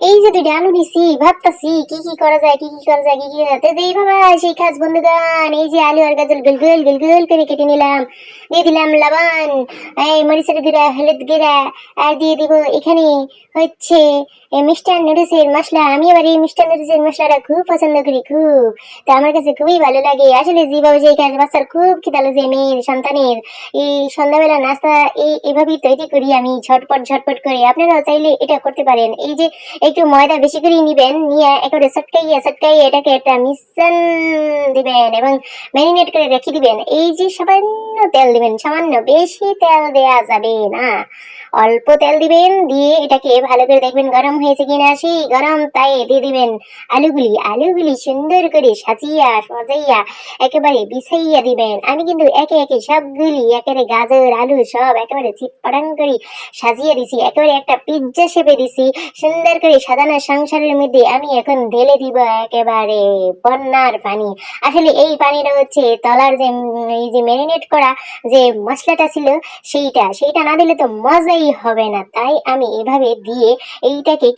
এই যে দুইটা আলু নিছি ভাবতাছি কি কি করা যায়, কি কি করা যায়, কি কি করা যায়। তো যেই ভাবা সেই কাজ, বন্ধুগণ, এই যে আলু আর গাজল গুলগুল গুলগুল করে কেটে নিলাম, দিয়ে দিলাম লবণ, এই মরিচের গুঁড়া, হলুদ গুঁড়া, আর দিয়ে দিব এখানে হচ্ছে এই মিস্টার নুডলসের মশলা। আমি আবার এই মিস্টার নুডলসের মশলাটা খুব পছন্দ করি, খুব। তো আমার কাছে খুবই ভালো লাগে। আসলে যেভাবে যে কাজ বাচ্চার খুব খিদা লাগে মেয়ের, সন্তানের। এই সন্ধ্যাবেলা নাস্তা এই এভাবেই তৈরি করি আমি ঝটপট ঝটপট করে। আপনারাও চাইলে এটা করতে পারেন। এই যে একটু ময়দা বেশি করে নিবেন, নিয়ে একেবারে চটকাইয়া চটকাইয়া এটাকে একটা মিশ্রণ দিবেন এবং ম্যারিনেট করে রেখে দিবেন। এই যে সামান্য তেল দিবেন, সামান্য বেশি তেল দেয়া যাবে না। অল্প তেল দিবেন, দিয়ে এটাকে ভালো করে দেখবেন গরম হয়েছে কিনা। সেই গরম তাই দিয়ে দিবেন আলুগুলি। আলুগুলি সুন্দর করে সাজিয়া, সাজাইয়া, একেবারে বিছাইয়া দিবেন। আমি কিন্তু একে একে সবগুলি, একেবারে গাজর, আলু সব একেবারে চিটপাটাং করে সাজিয়ে দিছি। একেবারে একটা পিৎজা শেপে দিছি। সুন্দর করে সাজানো সংসারের মধ্যে আমি এখন ঢেলে দিব একেবারে বন্যার পানি। আসলে এই পানিটা হচ্ছে তলার যে, এই যে ম্যারিনেট করা যে মশলাটা ছিল সেইটা সেইটা না দিলে তো মজাই হবে না। তাই আমি এভাবে দিয়ে এইটাকে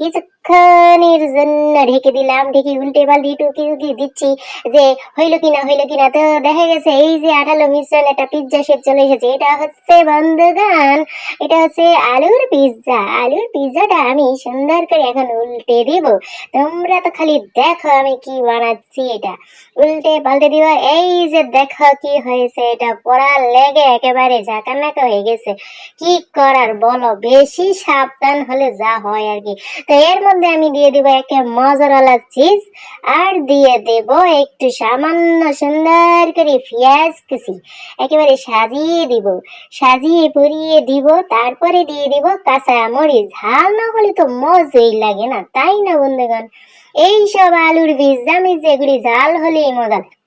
কিছুক্ষণের জন্য ঢেকে দিলাম, ঢেকে উল্টে পাল্টে টুকি টুকি দিচ্ছি যে, হইল কিনা হইল কিনা? তো দেখা গেছে, এই যে আঠালো মিশ্রণ, একটা পিৎজা শেপ চলে এসেছে। এটা হচ্ছে বন্ধুগান এটা হচ্ছে আলুর পিৎজা আলুর পিৎজাটা আমি সুন্দর করে এখন উল্টে দিব। তোমরা তো খালি দেখো আমি কি বানাচ্ছি এটা। উল্টে পাল্টে দিব। এই যে দেখো কি হয়েছে, এটা পড়া লেগে একেবারে ঝাঁকানাকা হয়ে গেছে। কি করার বলো, বেশি সাবধান হলে যা হয় আর কি। তো এর মধ্যে আমি দিয়ে দিব একটা মজারালা চিজ আর দিয়ে দেব একটু সামান্য সুন্দর করে পেঁয়াজ কুচি। একেবারে সাজিয়ে দিব। সাজিয়ে পরিয়ে দিব। তারপরে দিয়ে দিব কাঁচা মরিচ। ঝাল না হলে তো মজাই লাগে না, তাই না বন্ধুগণ? এই সব আলুর বীজ, আমি যেগুলি ঝাল হলেই মজা লাগে।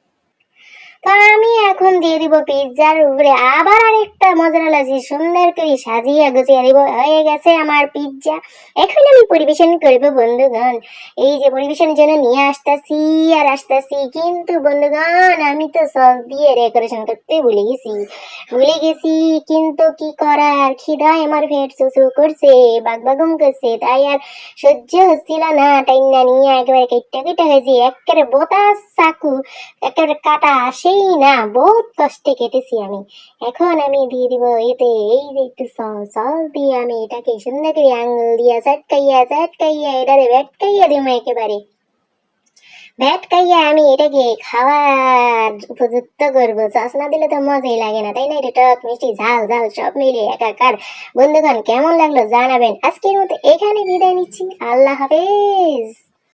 তো আমি এখন দিয়ে দিব পিৎজার উপরে। আবার আরেকটা মজার আছে সুন্দর করে সাজিয়ে গুছিয়ে দিব। হয়ে গেছে আমার পিৎজা। এখন আমি পরিবেশন করব বন্ধুগণ। এই যে পরিবেশনের জন্য নিয়ে আসতেছি আর আসতেছি। কিন্তু বন্ধুগণ, আমি তো সস দিয়ে ডেকোরেশন করতে ভুলে গেছি। ভুলে গেছি, কিন্তু কি করার? খিদায় আমার পেট সুসু করছে বাগবাগম করছে। তাই আর সহ্য হচ্ছিল না। টাইনা নিয়ে একেবারে কেটে কেটে হয়েছে একেবারে বোতাস চাকু, একেবারে কাটা আসেই না, বহুত কষ্টে কেটেছি আমি। এখন আমি দিয়ে দিব এতে, এই যে একটু সস সস দিয়ে আমি এটাকে সুন্দর করে আঙুল দিয়া চটকাইয়া চটকাইয়া এটারে ভেটকাইয়া দিব একেবারে। ভেটকাইয়া আমি এটাকে খাওয়ার উপযুক্ত করব। না দিলে তো মজাই লাগে না, তাই না? এটা টক মিষ্টি, ঝাল ঝাল, সব মিলিয়ে একাকার। বন্ধুগণ, কেমন লাগল জানাবেন। আজকের মতো এখানে বিদায় নিচ্ছি। আল্লাহ হাফেজ।